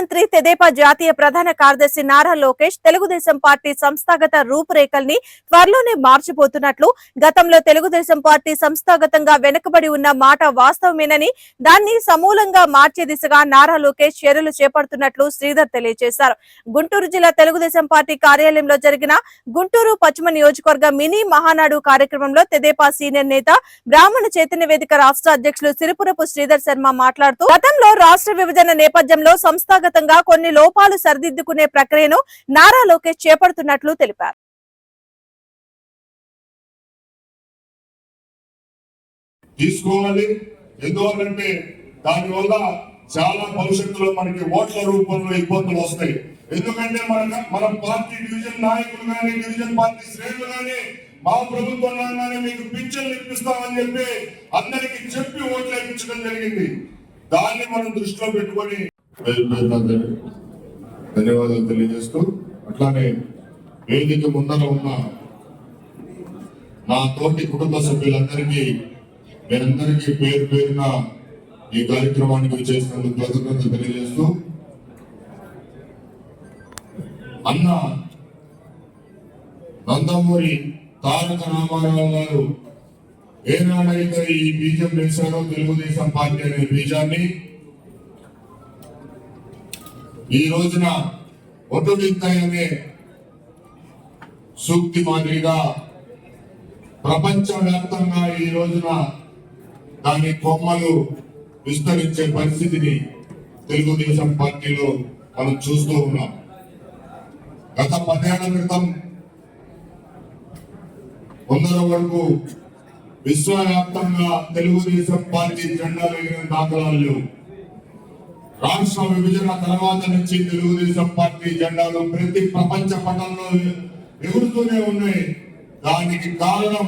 ముఖ్యమంత్రి తెదేపా జాతీయ ప్రధాన కార్యదర్శి నారా లోకేష్ తెలుగుదేశం పార్టీ సంస్థాగత రూపురేఖల్ని త్వరలోనే మార్చిపోతున్నట్లు గతంలో తెలుగుదేశం పార్టీ సంస్థాగతంగా వెనుకబడి ఉన్న మాట వాస్తవమేనని దాన్ని సమూలంగా మార్చే దిశగా నారా లోకేష్ చర్యలు చేపడుతున్నట్లు శ్రీధర్ తెలియజేశారు. గుంటూరు జిల్లా తెలుగుదేశం పార్టీ కార్యాలయంలో జరిగిన గుంటూరు పశ్చిమ నియోజకవర్గ మినీ మహానాడు కార్యక్రమంలో తెదేపా సీనియర్ నేత బ్రాహ్మణ చైతన్య వేదిక రాష్ట్ర అధ్యక్షులు సిరిపురపు శ్రీధర్ శర్మ మాట్లాడుతూ గతంలో రాష్ట్ర విభజన నేపథ్యంలో సంస్థాగతంగా కొన్ని లోపాలు సరిదిద్దుకునే ప్రక్రియను నారా లోకేష్ చేపడుతున్నట్లు తెలిపారు. తీసుకోవాలి. ఎందువల్లంటే దానివల్ల చాలా భవిష్యత్తులో మనకి ఓట్ల రూపంలో ఇబ్బందులు వస్తాయి. ఎందుకంటే మన మన పార్టీ డివిజన్ నాయకులు కానీ డివిజన్ పార్టీ శ్రేణులు కానీ మా ప్రభుత్వం రాగానే మీకు పింఛన్లు ఇప్పిస్తామని చెప్పి అందరికి చెప్పి ఓట్లు ఇప్పించడం జరిగింది. దాన్ని మనం దృష్టిలో పెట్టుకొని ధన్యవాదాలు తెలియజేస్తూ అట్లానే వేదిక ముందర ఉన్న నా తోటి కుటుంబ సభ్యులందరికీ మీరందరికీ పేరు పేరున ఈ కార్యక్రమానికి చేసినందుకు కృతజ్ఞత తెలియజేస్తూ అన్న నందమూరి తారక రామారావు గారు ఏనాడైతే ఈ బీజం వేశారో తెలుగుదేశం పార్టీ అనే బీజాన్ని ఈ రోజున ఒడ్డు అనే సూక్తి మాదిరిగా ప్రపంచవ్యాప్తంగా ఈ రోజున దాని కొమ్మలు విస్తరించే పరిస్థితిని తెలుగుదేశం పార్టీలో మనం చూస్తూ ఉన్నాం. గత పదేళ్ళ క్రితం వందల వరకు విశ్వవ్యాప్తంగా తెలుగుదేశం పార్టీ జెండాలు ఎగిరిన దాఖలాలు లేవు. రాష్ట్ర విభజన తర్వాత నుంచి తెలుగుదేశం పార్టీ జెండాలు ప్రతి ప్రపంచ పటంలో ఎగురుతూనే ఉన్నాయి. దానికి కారణం